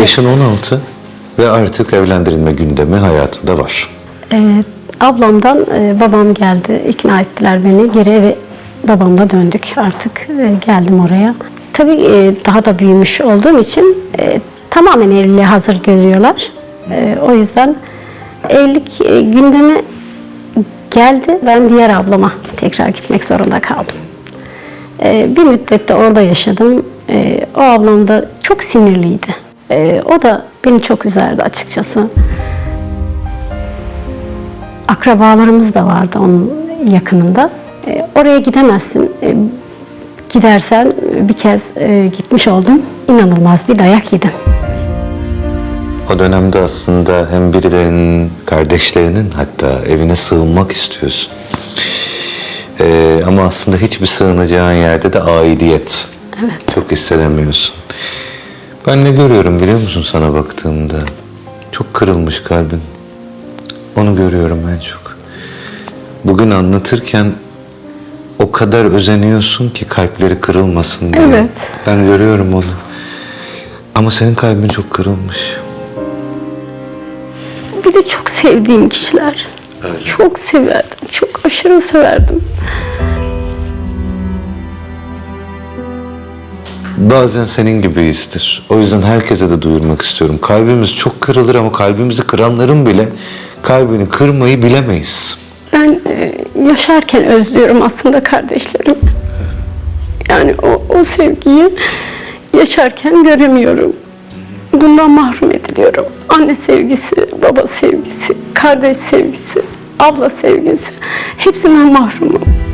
Yaşın 16 ve artık evlendirilme gündemi hayatında var. Ee, ablamdan e, babam geldi. ikna ettiler beni. Geri eve babamla döndük. Artık e, geldim oraya. Tabii e, daha da büyümüş olduğum için e, tamamen evliliğe hazır görüyorlar. E, o yüzden evlilik e, gündemi geldi. Ben diğer ablama tekrar gitmek zorunda kaldım. E, bir müddet de orada yaşadım. E, o ablam da çok sinirliydi. E, o da beni çok üzerdi açıkçası akrabalarımız da vardı onun yakınında. E, oraya gidemezsin. E, gidersen bir kez e, gitmiş oldum. İnanılmaz bir dayak yedim. O dönemde aslında hem birilerinin, kardeşlerinin hatta evine sığınmak istiyorsun. Ee, ama aslında hiçbir sığınacağın yerde de aidiyet. Evet. Çok hissedemiyorsun. Ben ne görüyorum biliyor musun sana baktığımda? Çok kırılmış kalbin. Onu görüyorum en çok. Bugün anlatırken o kadar özeniyorsun ki kalpleri kırılmasın diye. Evet. Ben görüyorum onu. Ama senin kalbin çok kırılmış. Bir de çok sevdiğim kişiler. Çok severdim. Çok aşırı severdim. Bazen senin gibiyizdir. O yüzden herkese de duyurmak istiyorum. Kalbimiz çok kırılır ama kalbimizi kıranların bile kalbini kırmayı bilemeyiz. Ben e, yaşarken özlüyorum aslında kardeşlerim. Yani o, o sevgiyi yaşarken göremiyorum. Bundan mahrum ediliyorum. Anne sevgisi, baba sevgisi, kardeş sevgisi, abla sevgisi hepsinden mahrumum.